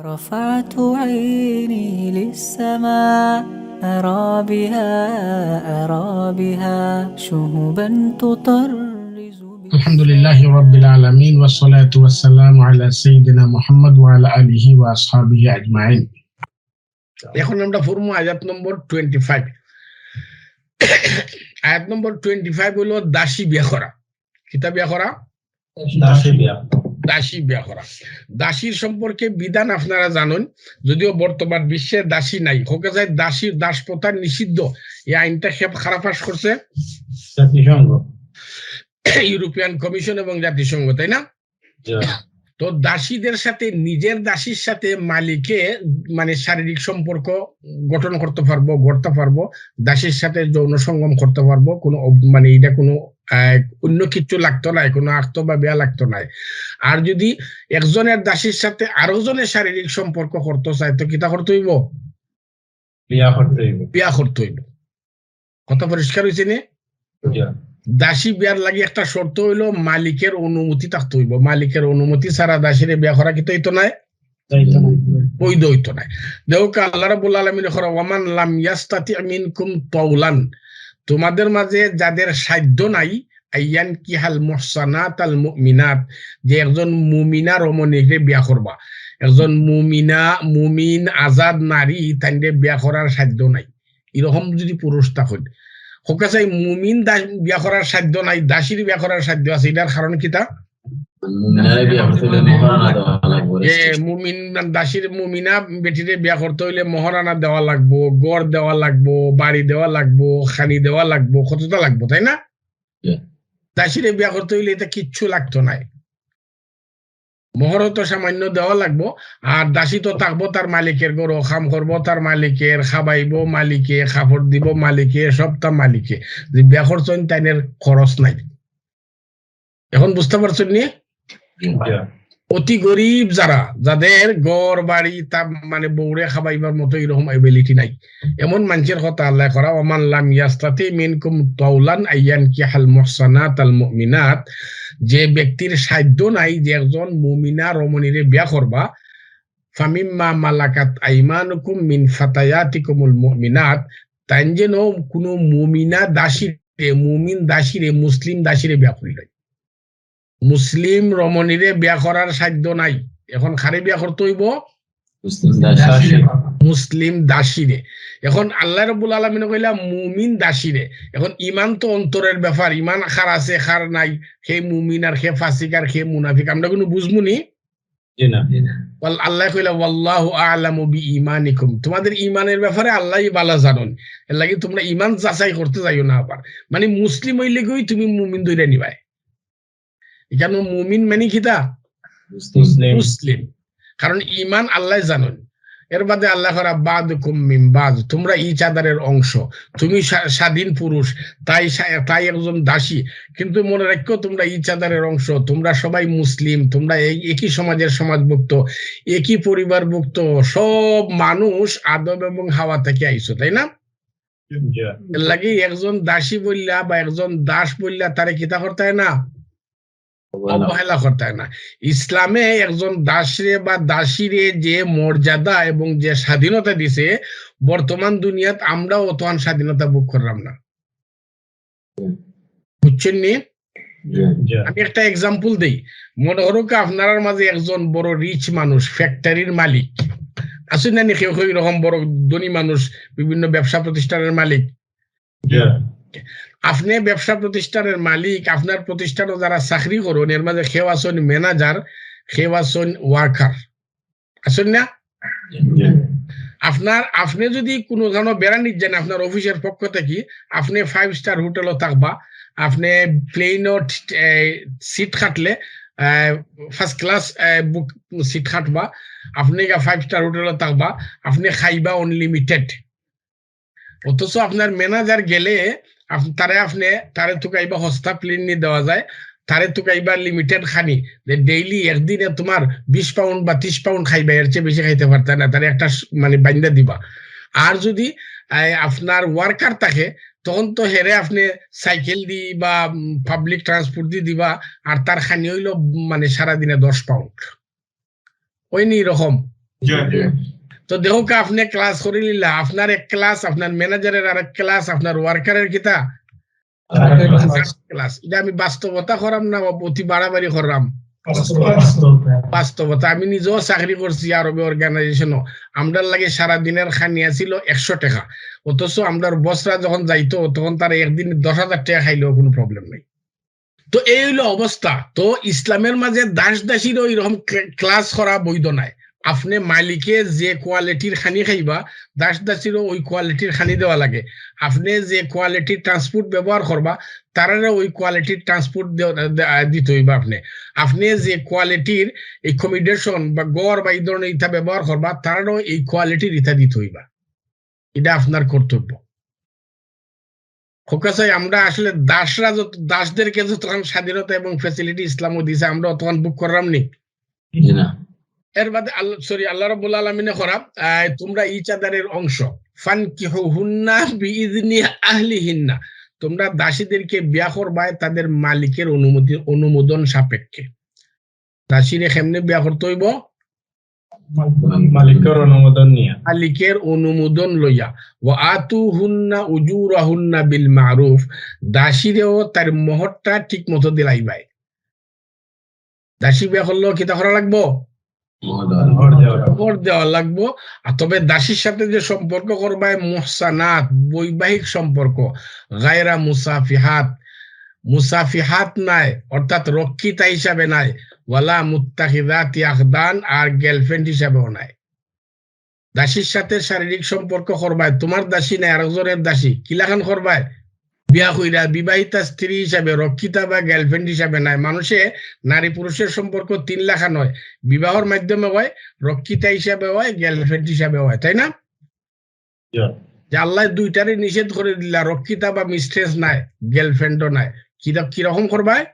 رفعت عيني للسماء أرى بها أرى بها شهبا تطرز بها الحمد لله رب العالمين والصلاة والسلام على سيدنا محمد وعلى آله وأصحابه أجمعين এখন আমরা পড়বো আয়াত নম্বর টোয়েন্টি ফাইভ আয়াত নম্বর টোয়েন্টি ফাইভ হলো দাসী বিয়া করা কিতা বিয়া করা দাসী বিয়া দাসী বিয়া করা। দাসীর সম্পর্কে বিধান আপনারা জানেন। যদিও বর্তমান বিশ্বে দাসী নাই। হোকে যায় দাসীর দাস প্রথা নিষিদ্ধ। এই আইনটা খেপ খারাপ করছে। জাতিসংঘ। ইউরোপিয়ান কমিশন এবং জাতিসংঘ তাই না? তো দাসীদের সাথে নিজের দাসীর সাথে মালিকে মানে শারীরিক সম্পর্ক গঠন করতে পারব গড়তে পারব। দাসীর সাথে যৌন সঙ্গম করতে পারব। কোনো মানে এটা কোনো অন্য কিছু লাগতো নাই কোনো আক্ত বা বেয়া লাগতো নাই। আর যদি একজনের দাসীর সাথে আরও জনের শারীরিক সম্পর্ক করতে চায় তো কিতা করতে হইব? বিয়া করতে হইব। বিয়া করতে হইব। কথা পরিষ্কার হয়েছে নে? দাসী বিয়ার লাগি একটা শর্ত হইল মালিকের অনুমতি থাকতে হইব। মালিকের অনুমতি ছাড়া দাসীরে বিয়া করা কিন্তু হইতো নাই? বৈধ হইতো নাই। দেখো আল্লাহ রাব্বুল আলামিন করা ওয়ামান লাম ইয়াস্তাতি মিনকুম তাওলান। তোমাদের মাঝে যাদের সাধ্য নাই, আইয়ান কি হাল মুহসানাত আল মুমিনাত, যে একজন মুমিনা রমণীকে বিয়া করবা। একজন মুমিনা, মুমিন, আজাদ, নারী তাইলে বিয়া করার সাধ্য নাই। এরকম যদি পুরুষ থাকেন হোকা চাই মুমিন দাস বিয়া করার সাধ্য নাই, দাসীর বিয়া করার সাধ্য আছে, এটার কারণ কিতা যে মুমিন দাসীর মুমিনা বেটিরে বিয়া করতে হইলে মহারানা দেওয়া লাগবো গড় দেওয়া লাগবো বাড়ি দেওয়া লাগবো খানি দেওয়া লাগবো কতটা লাগবো তাই না? Yeah. বিয়া করতে হইলে এটা কিচ্ছু লাগতো নাই। মহরও তো সামান্য দেওয়া লাগবো আর দাসী তো থাকব তার মালিকের গরু খাম করব তার মালিকের খাবাইবো মালিকে খাপড় দিব মালিকে সব তার মালিকে। যে বিয়া করছেন তাইনের খরচ নাই। এখন বুঝতে পারছেন অতি গরিব যারা যাদের গড় বাড়ি তা মানে বৌড়ে খাবাইবার মতো এরকম এবিলিটি নাই। এমন মানুষের কথা আল্লাহ করা ওমান লাম ইয়াস্তাতি মিনকুম তাওলান আইয়ান কি হাল মুহসানাত আল মুমিনাত। যে ব্যক্তির সাধ্য নাই যে একজন মুমিনা রমণীরে বিয়া করবা ফামিম্মা মালাকাত আইমানুকুম মিন ফাতায়াতিকুমুল মুমিনাত। তাই যেন কোনো মুমিনা দাসীরে মুমিন দাসীরে মুসলিম দাসীরে বিয়া করিল। মুসলিম রমণীরে বিয়া করার সাধ্য নাই। এখন খারে বিয়া করতে হইব। মুসলিম দাসী মুসলিম দাসীরে এখন আল্লাহ রবুল আলমিন কইলা মুমিন দাসীরে এখন ইমান তো অন্তরের ব্যাপার ইমান খার আছে খার নাই। সেই মুমিন আর সে ফাসিক আর সে মুনাফিক আমরা কোনো বুঝমুনি জি না। ওয়াল- আল্লাহ কইলা ওয়াল্লাহু আ'লামু বি ইমানিকুম তোমাদের ইমানের ব্যাপারে আল্লাহই বালা জানেন। এর লাগি তোমরা ইমান যাচাই করতে যাইও না আবার। মানে মুসলিম হইলে গই তুমি মুমিন দইরা নিবাই? এখানে মুমিন মানে কিতা মুসলিম। মুসলিম। কারণ ইমান আল্লাহ জানেন। এর বাদে আল্লাহ বাদ কুমিম বাদ। তোমরা ই চাদারের অংশ। তুমি স্বাধীন পুরুষ তাই তাই একজন দাসী। কিন্তু মনে রাখো তোমরা ই চাদারের অংশ। তোমরা সবাই মুসলিম। তোমরা একই সমাজের সমাজভুক্ত একই পরিবারভুক্ত। সব মানুষ আদব এবং হাওয়া থেকে আইছো তাই না? লাগি একজন দাসী বললা বা একজন দাস বললা তারে কিতা করতে হয় না? অবহেলা করতে হয় না। ইসলামে একজন দাসরে বা দাসীরে যে মর্যাদা এবং যে স্বাধীনতা দিছে বর্তমান দুনিয়াত আমরাও অতহান স্বাধীনতা ভোগ করলাম না। বুঝছেন নি? আমি একটা এক্সাম্পল দেই। মনে করো কি আপনার মাঝে একজন বড় রিচ মানুষ ফ্যাক্টরির মালিক। আসুন না নি কেউ কেউ এরকম বড় ধনী মানুষ বিভিন্ন ব্যবসা প্রতিষ্ঠানের মালিক। আপনি ব্যবসা প্রতিষ্ঠানের মালিক আপনার প্রতিষ্ঠানে যারা চাকরি করুন এর মাঝে কেউ আসুন ম্যানেজার কেউ আসুন ওয়ার্কার আসুন না। আপনার আপনি যদি কোনো ধরনের বেড়ানির যান আপনার অফিসের পক্ষ থেকে আপনি ফাইভ স্টার হোটেলও থাকবা আপনি প্লেনও সিট খাটলে ফার্স্ট ক্লাস বুক সিট খাটবা আপনি ফাইভ স্টার হোটেলও থাকবা আপনি খাইবা অনলিমিটেড অথচ আপনার ম্যানেজার গেলে তারে আপনি, তারে তুকাইবা সস্তা প্লেন নিয়ে দেওয়া যায়। তারে তুকাইবা লিমিটেড খানি। ডেইলি একদিনে তোমার বিশ পাউন্ড বা ত্রিশ পাউন্ড খাইবা, এর চেয়ে বেশি খাইতে পারতে না। তারে একটা মানে বান্ধা দিবা। আর যদি আপনার ওয়ার্কার থাকে, তখন তো হেরে আপনি সাইকেল দি বা পাবলিক ট্রান্সপোর্ট দি দিবা, আর তার খানি হইল মানে সারাদিনে দশ পাউন্ড ওই রকম। তো দেখো আপনি ক্লাস করে নিলা আপনার এক ক্লাস আপনার ম্যানেজারের আরেক ক্লাস আপনার ওয়ার্কারের কিতা? ক্লাস এটা আমি বাস্তবতা করাম না অতি বাড়াবাড়ি করাম। বাস্তবতা। আমি নিজেও চাকরি করছি আরবে অর্গানাইজেশনও আমরার লাগে সারা দিনের খানিয়া ছিল একশো টাকা। অথচ আমরার বসরা যখন যাইতো তখন তারা একদিন দশ হাজার টাকা খাইলেও কোনো প্রবলেম নাই। তো এই হইল অবস্থা। তো ইসলামের মাঝে দাস দাসীর ওইরকম ক্লাস করা বৈধ নাই। আপনি মালিকে যে কোয়ালিটির খানি খাইবা, দাস দাসীরও ওই কোয়ালিটির খানি দেওয়া লাগে। আপনি যে কোয়ালিটির ট্রান্সপোর্ট ব্যবহার করবা, তারারে ওই কোয়ালিটির ট্রান্সপোর্ট দিতে হইবা আপনি। আপনি যে কোয়ালিটির একোমোডেশন বা গড় বা এই ধরনের ইটা ব্যবহার করবা, তারারও এই কোয়ালিটির ইটা দিতে হইবা। এটা আপনার কর্তব্য। খোকাসাই আমরা আসলে দাসরা যত, দাসদেরকে যতক্ষণ স্বাধীনতা এবং ফেসিলিটি ইসলামও দিছে, আমরা অতক্ষণ বুক করলাম নি? না। এর বাদে আল্লাহ সরি আল্লাহ রাব্বুল আলামিনে করা তোমরা এই চাদারের অংশ। ফান আহলিহিন্না। তোমরা দাসীদেরকে বিয়া করবায় তাদের মালিকের অনুমতি অনুমোদন সাপেক্ষে। দাসীরে কেমনে বিয়া করতে হইব? মালিকের অনুমোদন নিয়ে। মালিকের অনুমোদন লইয়া। ওয়া আতু হুন্না উজুরাহুন্না বিল মারুফ। দাসীরেও তার মহরটা ঠিক মতো দিলাইবাই দাসী বিয়া করলেও কিতা করা লাগবো? মহোদয় দেওয়া লাগবো। আর তবে দাসীর সাথে যে সম্পর্ক করবায় মুহসানাত বৈবাহিক সম্পর্ক। গায়রা মুসাফিহাত। মুসাফিহাত নাই অর্থাৎ রক্ষিতা হিসাবে নাই। ওয়ালা মুত্তাহিদাতি আখদান আর গার্লফ্রেন্ড হিসাবেও নাই। দাসীর সাথে শারীরিক সম্পর্ক করবায় তোমার দাসী নাই আরেকজনের দাসী। কিলাখান করবায় বিয়া কইরা বিবাহিতা স্ত্রী হিসাবে রক্ষিতা বা গার্লফ্রেন্ড হিসাবে নাই। মানুষে নারী পুরুষের সম্পর্ক তিন লাখা নয়। বিবাহর মাধ্যমে হয় রক্ষিতা হিসাবে হয় গার্লফ্রেন্ড হিসাবে হয় তাই না। যে আল্লাহ দুইটারে নিষেধ করে দিলা রক্ষিতা বা মিস্ট্রেস নাই গার্লফ্রেন্ডও নাই। কিরক কীরকম করবায়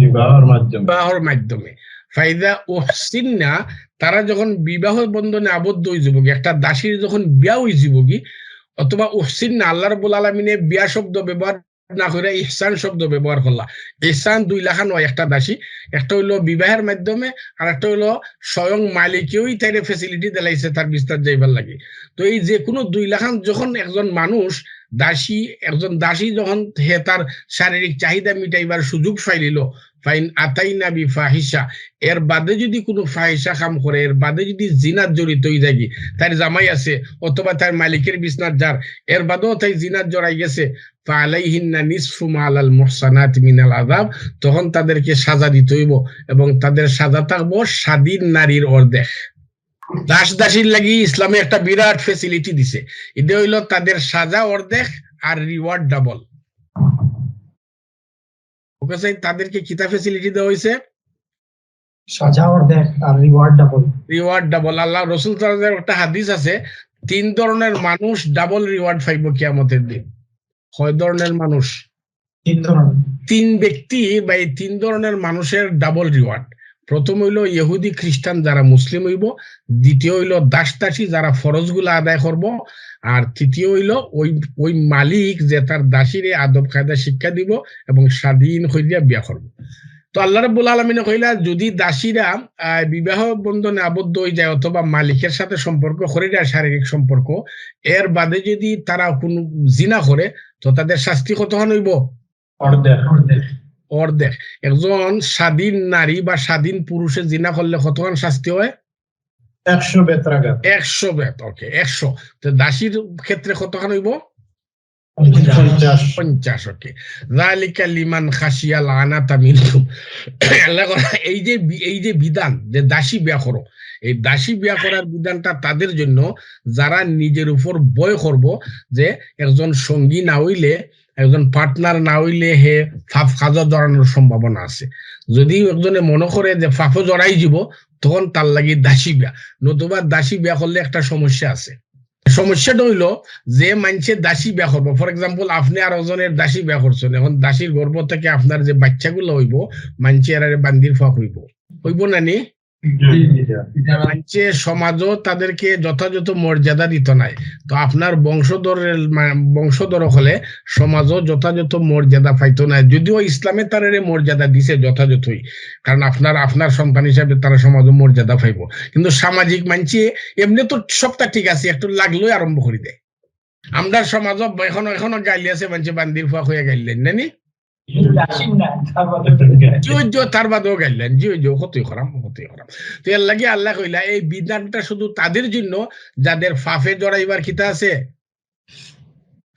বিবাহের মাধ্যমে। বিবাহর মাধ্যমে। ফাইদা ওহসিন্না তারা যখন বিবাহ বন্ধনে আবদ্ধ হয়ে যাব একটা দাসীর যখন বিয়া হয়ে যাব কি অথবা উহসিন না আল্লাহ রবুল আলমিনে বিয়া শব্দ ব্যবহার না করে ইহসান শব্দ ব্যবহার করলা। ইহসান দুই লাখা নয়, একটা দাসী, একটা হইল বিবাহের মাধ্যমে আর একটা হইল স্বয়ং মালিকেই তাই ফেসিলিটি দিলাইছে তার বিস্তার যাইবার লাগে। তো এই যে কোনো দুই লাখান যখন একজন মানুষ দাসী, একজন দাসী যখন হে তার শারীরিক চাহিদা মিটাইবার সুযোগ ফাইলিল ফাইন আতাই নাবি ফাহিসা এর বাদে যদি কোনো ফাহিসা কাম করে, এর বাদে যদি জিনাত জড়িত হয়ে যায় তার জামাই আছে অথবা তার মালিকের বিছনার যার এর বাদেও তাই জিনাত জড়াই গেছে। ফালাইহিন্না নিসফু মালাল মুহসানাত মিনাল আযাব, তখন তাদেরকে সাজা দিতে হইব এবং তাদের সাজা থাকব স্বাধীন নারীর অর্ধেক। দাস দাসীর লাগি ইসলামে একটা বিরাট ফেসিলিটি দিছে। এটা হইল তাদের সাজা অর্ধেক আর রিওয়ার্ড ডাবল ওকে তাদেরকে কিতা ফেসিলিটি দেওয়া হয়েছে সাজা অর্ধেক আর reward double reward double Allah রসুল সাল্লাল্লাহু একটা হাদিস আছে তিন ধরনের মানুষ ডাবল রিওয়ার্ড পাইব কিয়ামতের দিন। কয় ধরনের মানুষ? তিন ধরনের। তিন ব্যক্তি বা এই তিন ধরনের মানুষের ডাবল রিওয়ার্ড প্রথম হইল ইহুদি খ্রিস্টান যারা মুসলিম হইব, দ্বিতীয় হইল দাস দাসী যারা ফরজগুলো আদায় করব, আর তৃতীয় হইল ওই ওই মালিক যে তার দাসীরে আদব কায়দা শিক্ষা দিব এবং স্বাধীন হইয়া বিয়া করব। তো আল্লাহ রাব্বুল আলমিনে কইলা, যদি দাসীরা বিবাহ বন্ধনে আবদ্ধ হয়ে যায় অথবা মালিকের সাথে সম্পর্ক করে যায় শারীরিক সম্পর্ক, এর বাদে যদি তারা কোন জিনা করে, তো তাদের শাস্তি কতক্ষণ হইব? অর্ধেক। অর্ধেক। একজন স্বাধীন নারী বা স্বাধীন পুরুষের জিনা করলে কতক্ষণ শাস্তি হয়? একশো বেতরাঘাত। একশো বেত ওকে একশো। তো দাসীর ক্ষেত্রে কতক্ষণ হইব? পঞ্চাশ। ওকে লিমান খাসিয়াল আনাতা মিনকুম আল্লাহ এই যে এই যে বিধান যে দাসী বিয়া করো এই দাসী বিয়া করার বিধানটা তাদের জন্য যারা নিজের উপর বয় করব যে একজন সঙ্গী না হইলে একজন পার্টনার না হইলে হে ফাফ কাজা জড়ানোর সম্ভাবনা আছে। যদি একজনে মনে করে যে ফাফও জড়াই যাব তখন তার লাগি দাসী বিয়া। নতুবা দাসী বিয়া করলে একটা সমস্যা আছে। সমস্যাটা হইল যে মানুষের দাসী বিয়া করব। ফর এক্সাম্পল আপনি আর ওজনের দাসী বিয়া করছেন। এখন দাসীর গর্ব থেকে আপনার যে বাচ্চাগুলো হইব মানুষের আর বান্দির ফাঁক হইব। হইব না নি? মানছে সমাজও তাদেরকে যথাযথ মর্যাদা দিত নাই। তো আপনার বংশধরের বংশধর হলে সমাজও যথাযথ মর্যাদা পাইতো না যদিও ইসলামে তার মর্যাদা দিছে যথাযথই, কারণ আপনার আপনার সন্তান হিসাবে তারা সমাজও মর্যাদা পাইব। কিন্তু সামাজিক মানছে, এমনি তো সবটা ঠিক আছে, একটু লাগলেই আরম্ভ করে দেয়। আমরা সমাজও এখনও এখনও গাইলি আছে, মানছে বান্দির ফুয়া হয়ে গাইলেন, নানি? জিও জিও তার বাদেও গাইলেন। জিও জিও খরাম কতই খরাম তো এর লাগে আল্লাহ কইলা এই বিধানটা শুধু তাদের জন্য যাদের ফাফে জড়াইবার খিতা আছে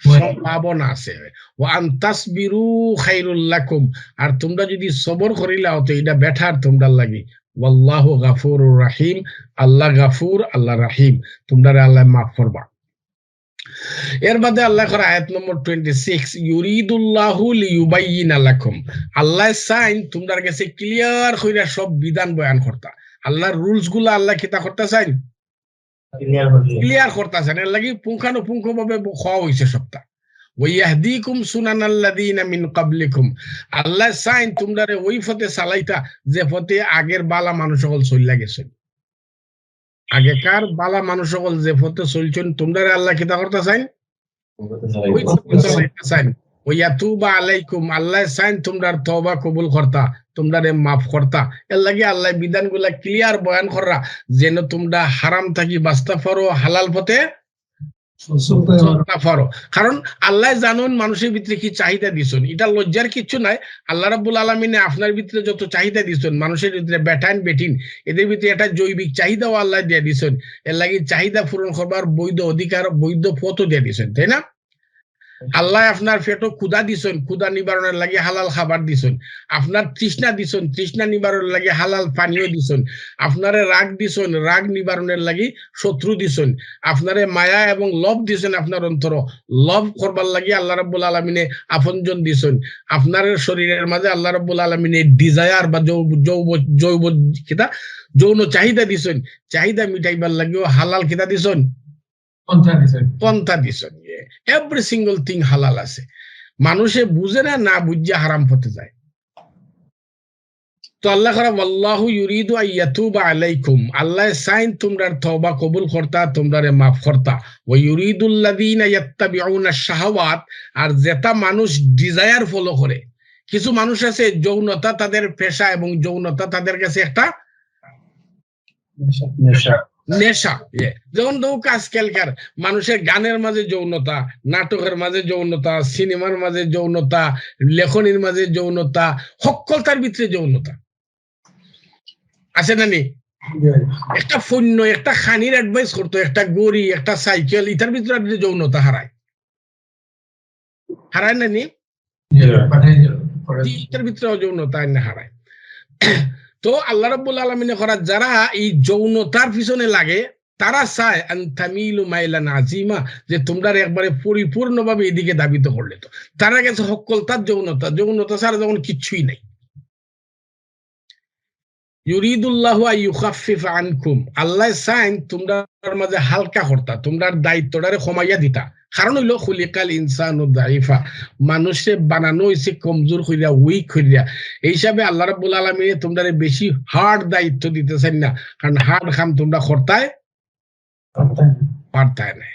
সম্ভাবনা আছে। ও আন্তাসবিরু খাইরুল আর তোমরা যদি সবর করিলাও তো এটা বেঠার তোমরা লাগি। ওয়াল্লাহু গাফুর রাহিম। আল্লাহ গাফুর আল্লাহ রাহিম। তোমরা আল্লাহ মাফ করবা। এর বাদে আল্লাহ করে আয়াত নম্বর টোয়েন্টি সিক্স ইউরিদুল্লাহু লিউবাইয়িনা লাকুম। আল্লাহ সাইন তোমরা কাছে ক্লিয়ার কইরা সব বিধান বয়ান করতা। আল্লাহর রুলসগুলা আল্লাহ কিতা করতে চাইন? ক্লিয়ার করতেছেন এর লাগি পুঙ্খানুপুঙ্খ ভাবে খাওয়া হয়েছে সবটা। ওয়াহদিকুম সুনানাল্লাযীনা মিন ক্বাবলিকুম। আল্লাহ সাইন তোমরা ওই পথে চালাইতা যে পথে আগের বালা মানুষ সকল চইলা গেছেন। আগেকার বালা মানুষ সকল যে পথে চলছেন তোমরা আল্লাহ কিতা করতে চাইন। আলাইকুম আল্লাহ সাইন কবুল করতা মাফ করতা। এর লাগে আল্লাহ বিধানগুলা ক্লিয়ার বয়ান করা যেন তোমরা হারাম থাকি বাস্তা পারো হালাল পথে কারণ আল্লাহ জানুন মানুষের ভিতরে কি চাহিদা দিছেন। এটা লজ্জার কিছু নাই। আল্লাহ রাবুল আলমিনে আপনার ভিতরে যত চাহিদা দিছেন মানুষের ভিতরে ব্যাটাইন বেটিন এদের ভিতরে একটা জৈবিক চাহিদাও আল্লাহ দিয়ে দিছেন। এর লাগে চাহিদা পূরণ করবার বৈধ অধিকার বৈধ পথও দিয়ে দিছেন তাই না? আল্লাহ আপনার পেটও ক্ষুদা দিছেন ক্ষুদা নিবারণের লাগে হালাল খাবার দিছেন। আপনার তৃষ্ণা দিছেন, তৃষ্ণা নিবারণের লাগে হালাল পানীয় দিছেন। আপনারে রাগ দিছেন, রাগ নিবারণের লাগি শত্রু দিছেন। আপনারে মায়া এবং লভ দিছেন আপনার অন্তর। লভ করবার লাগি আল্লাহ রাব্বুল আলমিনে আপনজন দিছেন। আপনার শরীরের মাঝে আল্লাহ রাব্বুল আলমিনে ডিজায়ার বা যৌ যৌব জৈব কিতা যৌন চাহিদা দিছেন। চাহিদা মিটাইবার লাগিও হালাল কিতা দিছেন? পন্থা এভরি সিঙ্গল থিং হালাল আছে। মানুষে বুঝে না না বুঝে হারাম হতে যায় তো আল্লাহ করা আল্লাহু ইউরিদু আইয়াতুবা আলাইকুম। আল্লাহ সাইন তওবা কবুল করতা তোমরারে মাফ করতা। ওয়া ইউরিদুল্লাযীনা ইয়াত্তাবিউনা শাহাওয়াত আর যেটা মানুষ ডিজায়ার ফলো করে। কিছু মানুষ আছে যৌনতা তাদের পেশা এবং যৌনতা তাদের কাছে একটা নেশা। ইয়ে। যেমন ধরুক আজকালকার মানুষের গানের মাঝে যৌনতা নাটকের মাঝে যৌনতা সিনেমার মাঝে যৌনতা লেখনির মাঝে যৌনতা সকলতার ভিতরে যৌনতা। আছে না নি একটা ফন্য একটা খানির অ্যাডভাইস করতো একটা গড়ি একটা সাইকেল ইটার ভিতরে আপনি যৌনতা হারায়। হারায় না নি ইটার ভিতরে যৌনতা না হারায়। তো আল্লাহ রাব্বুল আলমিনে করা যারা এই যৌনতার পিছনে লাগে, তারা চায়, আন্তামিলু যে তোমরা একবারে পরিপূর্ণভাবে এদিকে দাবিত করলে তো। তারা গেছে সকল তার যৌনতা যৌনতা ছাড়া যখন কিচ্ছুই নাই। আল্লাহ চাইন তোমরার মাঝে হালকা করতা, তোমরার দায়িত্বটারে কমাইয়া দিতা। কারণ হইল খুলিকাল ইনসান ও দাইফা মানুষে বানানো হয়েছে কমজোর হইয়া উইক হইয়া এই হিসাবে আল্লাহ রাবুল আলমিনে তোমরা বেশি হার্ড দায়িত্ব দিতেছেন না কারণ হার্ড খাম তোমরা খরতায় পারতায় নাই